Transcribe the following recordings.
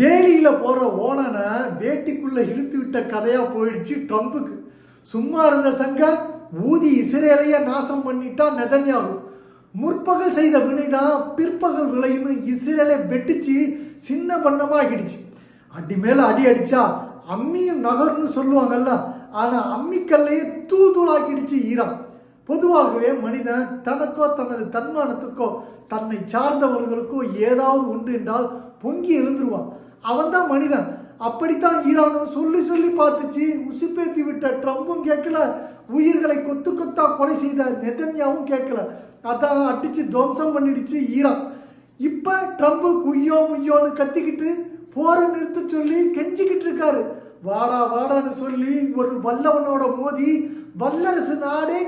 வேலியில் போகிற ஓனனை வேட்டிக்குள்ளே இழுத்து விட்ட கதையாக போயிடுச்சு ட்ரம்புக்கு. சும்மா இருந்த சங்க ஊதி இஸ்ரேலையே நாசம் பண்ணிட்டா நெதன்யாகு. முற்பகல் செய்த வினைதான் பிற்பகல் விளையும்னு இஸ்ரேலை வெட்டிச்சு சின்ன பண்ணமாகிடுச்சு அடி மேலே அடி அடிச்சா அம்மியும் நகர்னு சொல்லுவாங்கல்ல ஆனால் அம்மிக்கல்லையே தூள் தூளாக்கிடுச்சு ஈரம். பொதுவாகவே மனிதன் தனக்கோ தனது தன்மானத்துக்கோ தன்னை சார்ந்தவர்களுக்கோ ஏதாவது உண்டு என்றால் பொங்கி எழுந்துருவான். அவன் தான் மனிதன். அப்படித்தான் ஈரானும் சொல்லி சொல்லி பார்த்துச்சு. உசுப்பேத்தி விட்ட ட்ரம்பும் கேட்கல. உயிர்களை கொத்து கொத்தா கொலை செய்த நெதன்யாவும் கேட்கல. அதான் அடிச்சு துவம்சம் பண்ணிடுச்சு ஈரான். இப்போ ட்ரம்ப்பு குய்யோ முய்யோன்னு கத்திக்கிட்டு போரை நிறுத்த சொல்லி கெஞ்சிக்கிட்டு இருக்காரு. வாடா வாடான்னு சொல்லி ஒரு வல்லவனோட மோதி வல்லரசு நாடே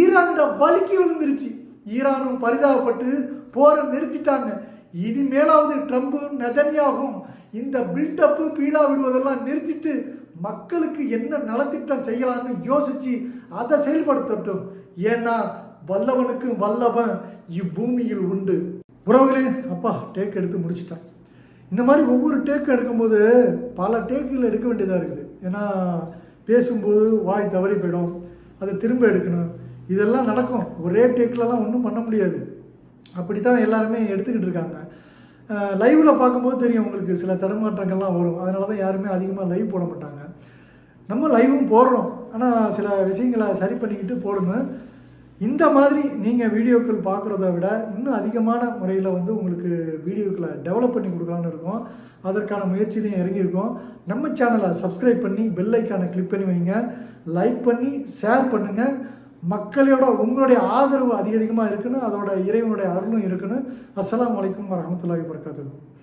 ஈரானிடம் வலிக்கி விழுந்துருச்சு. ஈரானும் பரிதாபப்பட்டு போரை நிறுத்திட்டாங்க. இனிமேலாவது ட்ரம்ப்பும் நெதனியாகும். இந்த பில்டப்பு பீடா விடுவதெல்லாம் நிறுத்திட்டு மக்களுக்கு என்ன நலத்திட்டம் செய்யலாம்னு யோசிச்சு அதை செயல்படுத்தட்டும். ஏன்னா வல்லவனுக்கு வல்லவன் இப்பூமியில் உண்டு. உறவுகளே அப்பா டேக் எடுத்து முடிச்சிட்டேன். இந்த மாதிரி ஒவ்வொரு டேக் எடுக்கும்போது பல டேக்குகள் எடுக்க வேண்டியதாக இருக்குது. ஏன்னா பேசும்போது வாய் தவறி போயிடும். அதை திரும்ப எடுக்கணும். இதெல்லாம் நடக்கும். ஒரே டேக்லலாம் ஒன்றும் பண்ண முடியாது. அப்படி தான் எல்லாருமே எடுத்துக்கிட்டு இருக்காங்க. லைவில் பார்க்கும்போது தெரியும் உங்களுக்கு சில தடுமாற்றங்கள்லாம் வரும். அதனால தான் யாருமே அதிகமாக லைவ் போட மாட்டாங்க. நம்ம லைவும் போடுறோம். ஆனால் சில விஷயங்களை சரி பண்ணிக்கிட்டு போடணும் இந்த மாதிரி நீங்கள் வீடியோக்கள் பார்க்குறத விட இன்னும் அதிகமான முறையில் வந்து உங்களுக்கு வீடியோக்களை டெவலப் பண்ணி கொடுக்கலான்னு இருக்கோம். அதற்கான முயற்சியிலையும் இறங்கியிருக்கோம். நம்ம சேனலை சப்ஸ்கிரைப் பண்ணி பெல் ஐக்கானை கிளிக் பண்ணி வைங்க. லைக் பண்ணி ஷேர் பண்ணுங்கள் மக்களோட உங்களுடைய ஆதரவு அதிக அதிகமாக இருக்குன்னு அதோட இறைவனுடைய அருளும் இருக்குன்னு அஸ்லாம் அலைக்கும் வரமத்துல்லாஹி வர்க்காத்து